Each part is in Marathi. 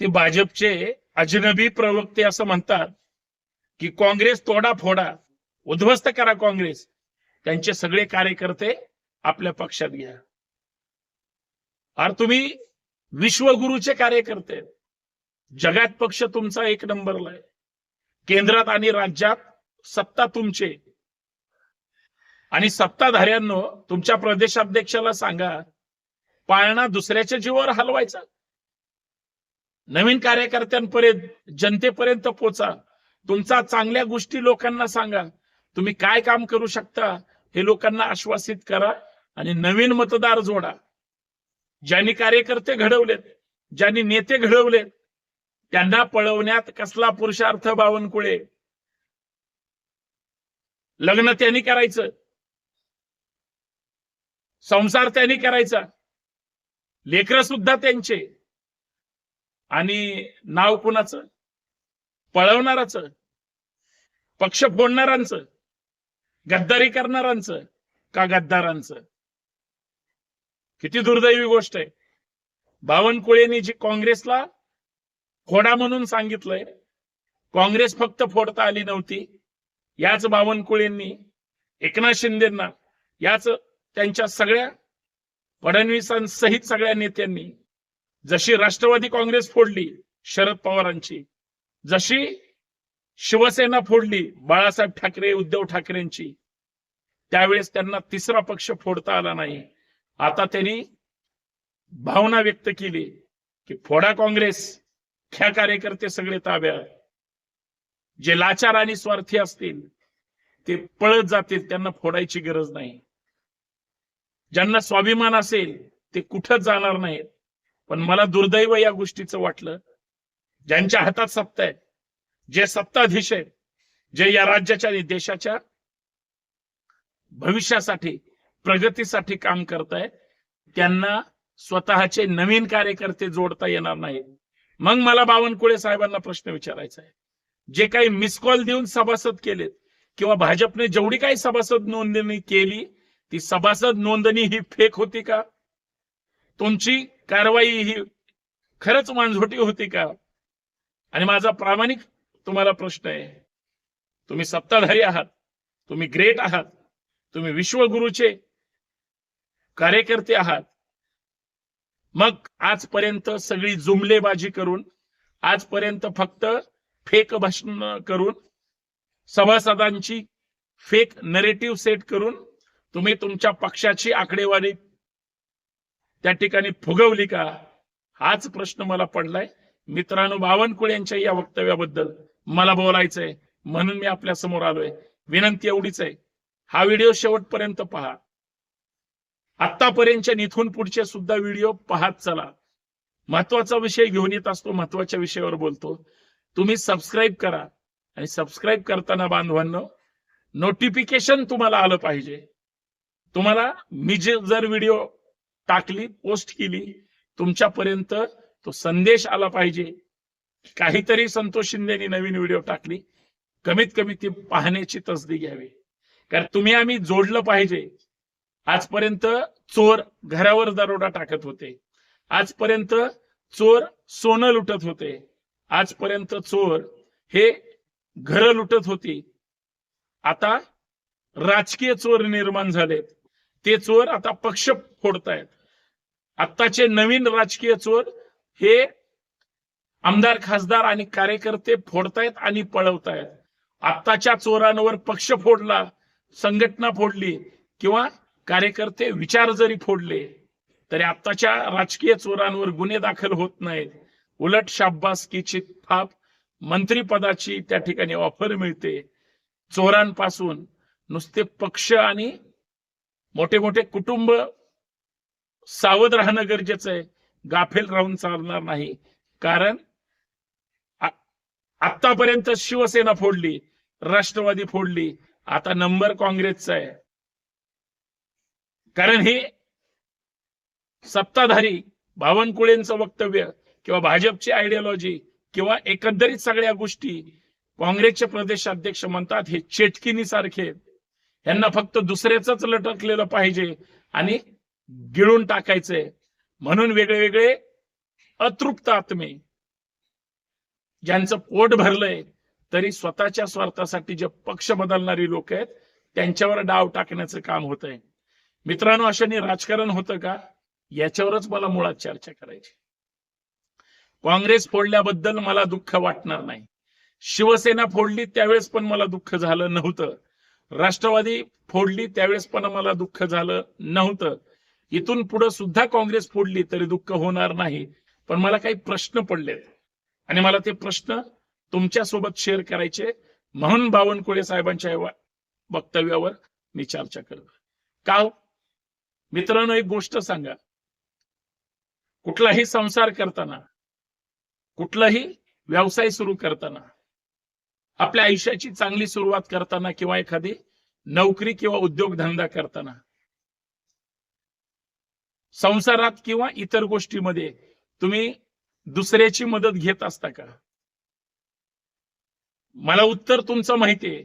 ते भाजपचे अजनबी प्रवक्ते असं म्हणतात की काँग्रेस तोडा फोडा उद्ध्वस्त करा काँग्रेस. त्यांचे सगळे कार्यकर्ते आपल्या पक्षात घ्या. अरे तुम्ही विश्वगुरूचे कार्यकर्ते. जगात पक्ष तुमचा एक नंबरला आहे. केंद्रात आणि राज्यात सत्ता तुमचे. आणि सत्ताधाऱ्यांनो तुमच्या प्रदेशाध्यक्षाला सांगा पाळणा दुसऱ्याच्या जीवावर हलवायचा. नवीन कार्यकर्त्यांपर्यंत जनतेपर्यंत पोचा. तुमचा चांगल्या गोष्टी लोकांना सांगा. तुम्ही काय काम करू शकता हे लोकांना आश्वासित करा आणि नवीन मतदार जोडा. ज्यांनी कार्यकर्ते घडवलेत ज्यांनी नेते घडवलेत त्यांना पळवण्यात कसला पुरुषार्थ बावनकुळे. लग्न त्यांनी करायचं. संसार त्यांनी करायचा. लेकर सुद्धा त्यांचे. आणि नाव कुणाचं? पळवणाराचं? पक्ष फोडणारांचं? गद्दारी करणारांचं? का गद्दारांचं? किती दुर्दैवी गोष्ट आहे. बावनकुळेंनी जी काँग्रेसला फोडा म्हणून सांगितलंय काँग्रेस फक्त फोडता आली नव्हती. याच बावनकुळेंनी एकनाथ शिंदेना याच त्यांच्या सगळ्या फडणवीसांसहित सगळ्या नेत्यांनी जशी राष्ट्रवादी काँग्रेस फोडली शरद पवारांची जशी शिवसेना फोडली बाळासाहेब ठाकरे उद्धव ठाकरेंची त्यावेळेस त्यांना तिसरा पक्ष फोडता आला नाही. आता त्यांनी भावना व्यक्त केली की फोडा काँग्रेस ख्या कार्यकर्ते सगळे ताब्यात जे लाचार आणि स्वार्थी असतील ते पळत जातील त्यांना फोडायची गरज नाही. ज्यांना स्वाभिमान असेल ते कुठंच जाणार नाहीत? पण मला दुर्दैव या गोष्टीचं वाटलं. ज्यांच्या हातात सत्ता आहे जे सत्ताधीश आहे जे या राज्याच्या आणि देशाच्या भविष्यासाठी प्रगतीसाठी काम करताय त्यांना स्वतःचे नवीन कार्यकर्ते जोडता येणार नाही. मग मला बावनकुळे साहेबांना प्रश्न विचारायचा आहे. जे काही मिस कॉल देऊन सभासद केलेत किंवा भाजपने जेवढी काही सभासद नोंदणी केली ती सभासद नोंदणी ही फेक होती का? तुमची कारवाई ही खरंच मांझोटी होती का? आणि माझा प्रामाणिक तुम्हाला प्रश्न आहे. तुम्ही सत्ताधारी आहात. तुम्ही ग्रेट आहात. तुम्ही विश्वगुरूचे कार्यकर्ते आहात. मग आजपर्यंत सगळी जुमलेबाजी करून आजपर्यंत फक्त फेक भाषण करून सभासदांची फेक नरेटिव्ह सेट करून तुम्ही तुमच्या पक्षाची आकडेवारी त्या ठिकाणी फुगवली का? हाच प्रश्न मला पडलाय. मित्रांनो बावनकुळे यांच्या या वक्तव्याबद्दल मला बोलायचंय. म्हणून मी आपल्यासमोर आलोय. विनंती एवढीच आहे. हा व्हिडिओ शेवटपर्यंत पहा. आतापर्यंतच्या इथून पुढचे सुद्धा व्हिडिओ पाहत चला. महत्त्वाचा विषय घेऊन येत असतो महत्त्वाच्या विषयावर बोलतो. तुम्ही सबस्क्राईब करा. आणि सबस्क्राईब करताना बांधवांनो नोटिफिकेशन तुम्हाला आलं पाहिजे. तुम्हाला मी जे जर व्हिडिओ टाकली पोस्ट केली. तुमच्यापर्यंत तो संदेश आला पाहिजे. काहीतरी संतोष शिंदेनी नवीन व्हिडिओ टाकली. कमीत कमी ती पाहण्याची तसदी घ्यावी. कारण तुम्ही आम्ही जोडलं पाहिजे. आजपर्यंत चोर घरावर दरोडा टाकत होते. आजपर्यंत चोर सोनं लुटत होते. आजपर्यंत चोर हे घर लुटत होती. आता राजकीय चोर निर्माण झालेत. ते चोर आता पक्ष फोडतायत. आत्ताचे नवीन राजकीय चोर हे आमदार खासदार आणि कार्यकर्ते फोडतायत आणि पळवतायत. आत्ताच्या चोरांवर पक्ष फोडला संघटना फोडली किंवा कार्यकर्ते विचार जरी फोडले तरी आत्ताच्या राजकीय चोरांवर गुन्हे दाखल होत नाहीत. उलट शाब्बासकीची थाप मंत्रीपदाची त्या ठिकाणी ऑफर मिळते. चोरांपासून नुसते पक्ष आणि मोठे मोठे कुटुंब सावध राहणं गरजेचं आहे. गाफेल राहून चालणार नाही. कारण आतापर्यंत शिवसेना फोडली राष्ट्रवादी फोडली आता नंबर काँग्रेसचा आहे. कारण हे सत्ताधारी बावनकुळेंचं वक्तव्य किंवा भाजपची आयडियोलॉजी किंवा एकंदरीत सगळ्या गोष्टी काँग्रेसचे प्रदेशाध्यक्ष म्हणतात हे चेटकिनी सारखे यांना फक्त दुसऱ्याच लटकलेलं पाहिजे आणि गिळून टाकायचंय म्हणून वेगळे वेगळे अतृप्त आत्मे ज्यांचं पोट भरलंय तरी स्वतःच्या स्वार्थासाठी जे पक्ष बदलणारी लोक आहेत त्यांच्यावर डाव टाकण्याचं काम होत आहे मित्रांनो अशाने राजकारण होतं का? याच्यावरच मला मुळात चर्चा करायची. काँग्रेस फोडल्याबद्दल मला दुःख वाटणार नाही. शिवसेना फोडली त्यावेळेस पण मला दुःख झालं नव्हतं. राष्ट्रवादी फोडली त्यावेळेस पण मला दुःख झालं नव्हतं. इथून पुढे सुद्धा काँग्रेस फोडली तरी दुःख होणार नाही. पण मला काही प्रश्न पडलेत. आणि मला ते प्रश्न तुमच्यासोबत शेअर करायचे. म्हणून बावनकुळे साहेबांच्या वक्तव्यावर मी चर्चा करतो. का हो? मित्रांनो एक गोष्ट सांगा. कुठलाही संसार करताना कुठलाही व्यवसाय सुरू करताना आपल्या आयुष्याची चांगली सुरुवात करताना किंवा एखादी नोकरी किंवा उद्योगधंदा करताना. संसारात किंवा इतर गोष्टीमध्ये तुम्ही दुसऱ्याची मदत घेत असता का? मला उत्तर तुमचं माहितीये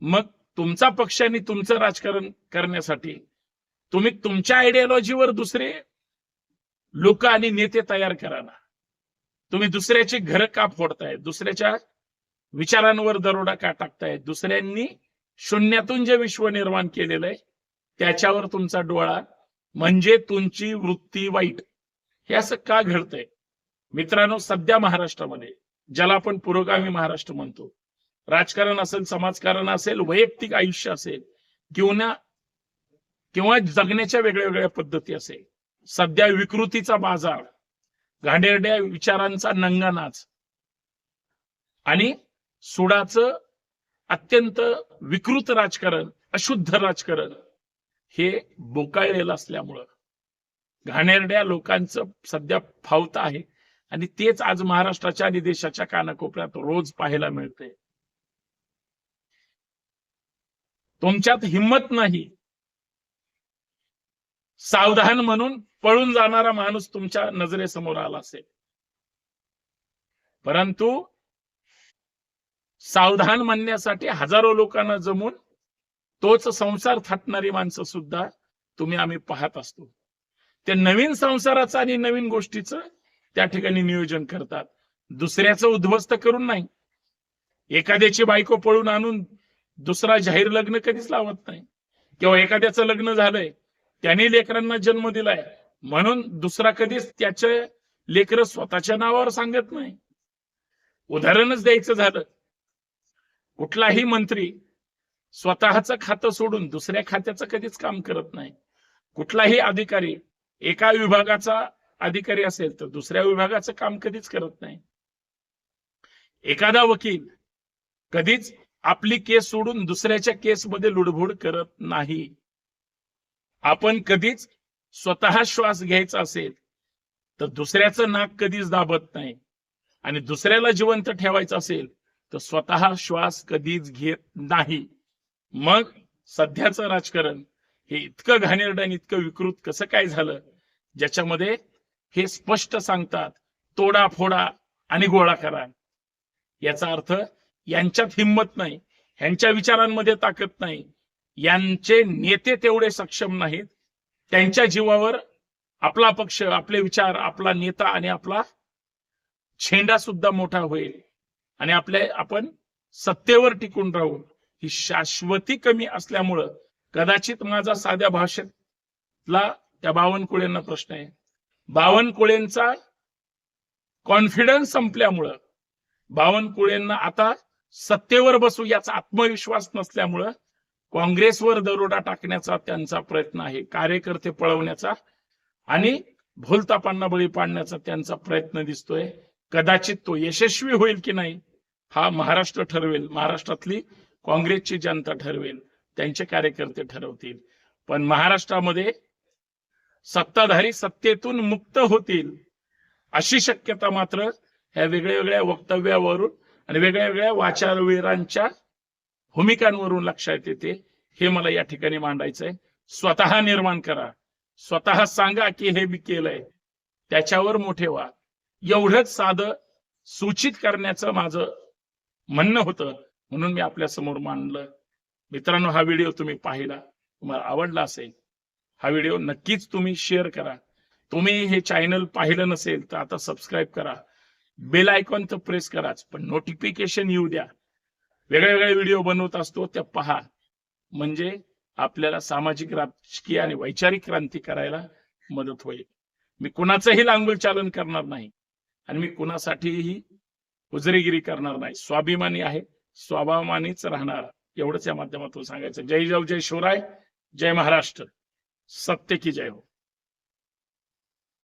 मग तुमचा पक्ष आणि तुमचं राजकारण करण्यासाठी तुम्ही तुमच्या आयडियोलॉजीवर दुसरे लोक आणि नेते तयार करा ना. तुम्ही दुसऱ्याची घर का फोडताय दुसऱ्याच्या विचारांवर दरोडा का टाकताय दुसऱ्यांनी शून्यातून जे विश्व निर्माण केलेलं आहे त्याच्यावर तुमचा डोळा म्हणजे तुमची वृत्ती वाईट. हे असं का घडतंय? मित्रांनो सध्या महाराष्ट्रामध्ये ज्याला आपण पुरोगामी महाराष्ट्र म्हणतो राजकारण असेल समाजकारण असेल वैयक्तिक आयुष्य असेल किंवा किंवा जगण्याच्या वेगळ्या वेगळ्या पद्धती असेल सध्या विकृतीचा बाजार घाणेरड्या विचारांचा नंगानाच. आणि सुडाचं अत्यंत विकृत राजकारण अशुद्ध राजकारण हे बोकाळलेलं असल्यामुळं घाणेरड्या लोकांचं सध्या फावत आहे. आणि तेच आज महाराष्ट्राच्या आणि देशाच्या कानाकोपऱ्यात रोज पाहायला मिळते तुमच्यात हिंमत नाही. सावधान म्हणून पळून जाणारा माणूस तुमच्या नजरेसमोर आला असेल. परंतु सावधान म्हणण्यासाठी हजारो लोकांना जमून तोच संसार थाटणारी माणसं सुद्धा तुम्ही आम्ही पाहत असतो. ते नवीन संसाराचं आणि नवीन गोष्टीचं त्या ठिकाणी नियोजन करतात. दुसऱ्याचं उद्ध्वस्त करून नाही. एखाद्याची बायको पळून आणून दुसरा जाहीर लग्न कधीच लावत नाही. किंवा एखाद्याचं लग्न झालंय त्याने लेकरांना जन्म दिलाय म्हणून दुसरा कधीच त्याचे लेकर स्वतःच्या नावावर सांगत नाही. उदाहरणच द्यायचं झालं. कुठलाही मंत्री स्वतःचं खातं सोडून दुसऱ्या खात्याचं कधीच काम करत नाही. कुठलाही अधिकारी एका विभागाचा अधिकारी असेल तर दुसऱ्या विभागाचं काम कधीच करत नाही. एखादा वकील कधीच आपली केस सोडून दुसऱ्याच्या केसमध्ये लुडबुड करत नाही. आपण कधीच स्वतः श्वास घ्यायचा असेल तर दुसऱ्याचं नाक कधीच दाबत नाही. आणि दुसऱ्याला जिवंत ठेवायचं असेल तर स्वतः श्वास कधीच घेत नाही. मग सध्याचं राजकारण हे इतकं घाणेरडं आणि इतकं विकृत कसं काय झालं? ज्याच्यामध्ये हे स्पष्ट सांगतात तोडा फोडा आणि गोळा करा. याचा अर्थ यांच्यात हिंमत नाही यांच्या विचारांमध्ये ताकद नाही यांचे नेते तेवढे सक्षम नाहीत. त्यांच्या जीवावर आपला पक्ष आपले विचार आपला नेता आणि आपला छेंडा सुद्धा मोठा होईल. आणि आपले आपण सत्तेवर टिकून राहू ही शाश्वती कमी असल्यामुळं कदाचित माझा साध्या भाषेतला त्या बावनकुळेंना प्रश्न आहे. बावनकुळेंचा कॉन्फिडन्स संपल्यामुळं बावनकुळेंना आता सत्तेवर बसू याचा आत्मविश्वास नसल्यामुळं काँग्रेसवर दरोडा टाकण्याचा त्यांचा प्रयत्न आहे कार्यकर्ते पळवण्याचा आणि भूलतापांना बळी पाडण्याचा त्यांचा प्रयत्न दिसतोय. कदाचित तो यशस्वी होईल की नाही हा महाराष्ट्र ठरवेल महाराष्ट्रातली काँग्रेसची जनता ठरवेल त्यांचे कार्यकर्ते ठरवतील. पण महाराष्ट्रामध्ये सत्ताधारी सत्तेतून मुक्त होतील अशी शक्यता मात्र ह्या वेगळ्या वेगळ्या वक्तव्यावरून आणि वेगळ्या वेगळ्या वाचारवीरांच्या भूमिकांवरून लक्षात येते. हे मला या ठिकाणी मांडायचंय. स्वतः निर्माण करा. स्वतः सांगा की हे मी केलंय. त्याच्यावर मोठे व्हा एवढंच साधं सूचित करण्याचं माझं म्हणणं होतं. म्हणून मी आपल्यासमोर मांडलं. मित्रांनो हा व्हिडिओ तुम्ही पाहिला तुम्हाला आवडला असेल हा व्हिडिओ नक्कीच तुम्ही शेअर करा. तुम्ही हे चॅनल पाहिलं नसेल तर आता सबस्क्राईब करा. बेल आयकॉन तर प्रेस कराच पण नोटिफिकेशन येऊ द्या. वेगळे वेगळे व्हिडिओ बनवत असतो त्या पहा. म्हणजे आपल्याला सामाजिक राजकीय आणि वैचारिक क्रांती करायला मदत होईल. मी कुणाचंही लांगुल चालन करणार नाही. आणि मी कुणासाठीही उजरेगिरी करणार नाही. स्वाभिमानी आहे. स्वाभिमानीच राहणार. एवढंच या माध्यमातून सांगायचं. जय जाऊ जय शिवराय. जय महाराष्ट्र. सत्य की जय हो.